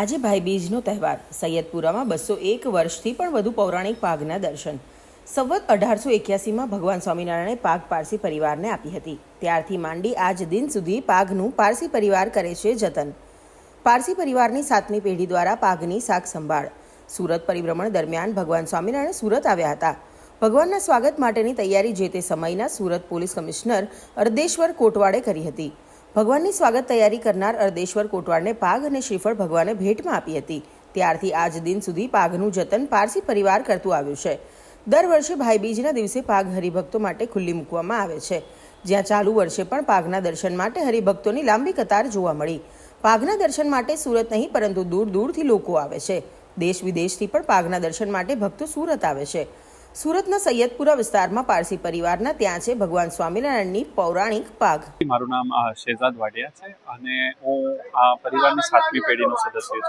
આજે ભાઈબીજનો તહેવાર. સૈયદપુરામાં બસો એક વર્ષથી પણ વધુ પૌરાણિક પાગના દર્શન. સંવત અઢારસો એક્યાસીમાં ભગવાન સ્વામિનારાયણે પાગ પારસી પરિવારને આપી હતી. ત્યારથી માંડી આજ દિન સુધી પાઘનું પારસી પરિવાર કરે છે જતન. પારસી પરિવારની સાતમી પેઢી દ્વારા પાઘની સાક સંભાળ. સુરત પરિભ્રમણ દરમિયાન ભગવાન સ્વામિનારાયણ સુરત આવ્યા હતા. ભગવાનના સ્વાગત માટેની તૈયારી જે તે સમયના સુરત પોલીસ કમિશનર અર્દેશ્વર કોટવાડે કરી હતી. ભગવાનની સ્વાગત તૈયારી કરનાર અર્દેશ્વર કોટવાડને પાઘ અને શ્રીફળ ભગવાને ભેટમાં આપી હતી. ત્યારથી આજ દિન સુધી પાઘનું જતન પારસી પરિવાર કરતું આવ્યું છે. દર વર્ષે ભાઈબીજના દિવસે પાઘ હરિભક્તો માટે ખુલ્લી મૂકવામાં આવે છે. જ્યાં ચાલુ વર્ષે પણ પાઘના દર્શન માટે હરિભક્તોની લાંબી કતાર જોવા મળી. પાઘના દર્શન માટે સુરત નહીં, પરંતુ દૂર દૂરથી લોકો આવે છે. દેશ વિદેશથી પણ પાઘના દર્શન માટે ભક્તો સુરત આવે છે. સુરતના સૈયદપુરા વિસ્તારમાં પારસી પરિવારના ત્યાં છે ભગવાન સ્વામિનારાયણની પૌરાણિક પાઘ મારું નામ શેજાદ વાડિયા છે અને હું આ પરિવારની સાતમી પેઢીનો સદસ્ય છું.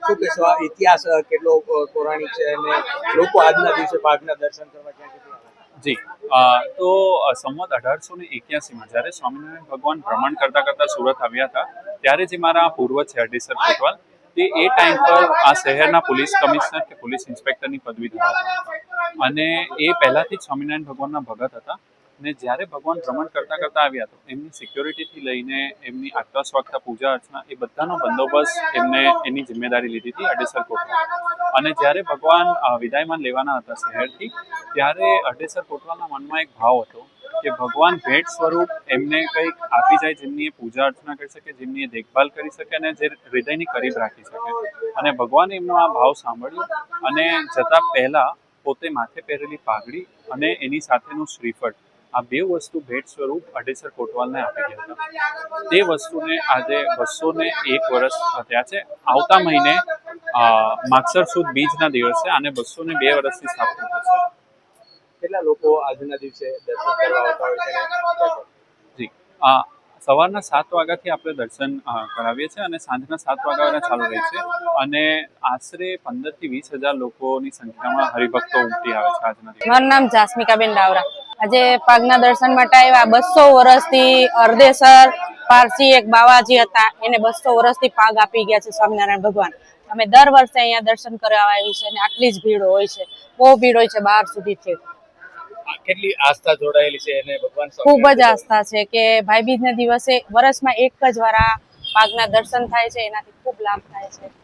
શું કહેશો આ ઇતિહાસ કેટલો પૌરાણિક છે અને લોકો આજના દિવસે પાકના દર્શન કરવા ક્યાં જી તો સંવત અઢારસો ને એક્યાસીમાં જ્યારે સ્વામિનારાયણ ભગવાન ભ્રમણ કરતા કરતા સુરત આવ્યા હતા ત્યારે જે મારા પૂર્વજ છે અઢીસર કોટવાલ તે એ ટાઈમ પર આ શહેરના પોલીસ કમિશનર કે પોલીસ ઇન્સ્પેક્ટરની પદવી ધરાવતા હતા. અને એ પહેલાથી જ સ્વામિનારાયણ ભગવાનના ભગત હતા. ને જ્યારે ભગવાન ભ્રમણ કરતા કરતા આવ્યા, તો એમની સિક્યોરિટીથી લઈને એમની આગતા સ્વાગતા પૂજા અર્ચના એ બધાનો બંદોબસ્ત એમને એની જિમ્મેદારી લીધી હતી અડેસર કોટવાલ. અને જ્યારે ભગવાન વિદાયમાન લેવાના હતા શહેરથી, ત્યારે અડેસર કોટવાલના મનમાં એક ભાવ હતો કે ભગવાન ભેટ સ્વરૂપ એમને કંઈક આપી જાય જેમની એ પૂજા અર્ચના કરી શકે, જેમની એ દેખભાલ કરી શકે અને જે હૃદયની કરીબ રાખી શકે. અને ભગવાને એમનો આ ભાવ સાંભળ્યો અને જતા પહેલા પોતે માથે પહેરેલી પાઘડી અને એની સાથેનું શ્રીફળ, આ બે વસ્તુ ભેટ સ્વરૂપ અઢેસર કોટવાલને આપી ગયા હતા. તે વસ્તુને આજે બસો ને એક વર્ષ થયા છે. આવતા મહિને માગસર સુદ બીજના દિવસે આને બસો ને બે વર્ષની સ્થાપના થશે. કેટલા લોકો આજના દિવસે દર્શન કરવા આવતા હોય છે? જી. સવારના સાત વાગ્યાથી આપણે દર્શન કરાવીએ છીએ અને સાંજના સાત વાગ્યા ચાલુ રહે છે. અને આશરે પંદરથી વીસ હજાર લોકોની સંખ્યામાં હરિભક્તો ઉમટી આવે છે આજના દિવસે. મારું નામ જાસ્મિકાબેન ડાવરા. આજે પાગના દર્શન માટે આવ્યા બસો વર્ષથી અર્ધેસર પારસી એક બાવાજી હતા. એને બસો વર્ષથી પાગ આપી ગયા છે સ્વામિનારાયણ ભગવાન. અમે દર વર્ષે અહીંયા દર્શન કરવા આવી છે અને આટલી જ ભીડ હોય છે. બહુ ભીડ હોય છે બહાર સુધીથી આ કેટલી આસ્થા જોડાયેલી છે અને ભગવાન ખૂબ જ આસ્થા છે કે ભાઈબીજના દિવસે વર્ષમાં એક જ વાર આ પાકના દર્શન થાય છે એનાથી ખૂબ લાભ થાય છે.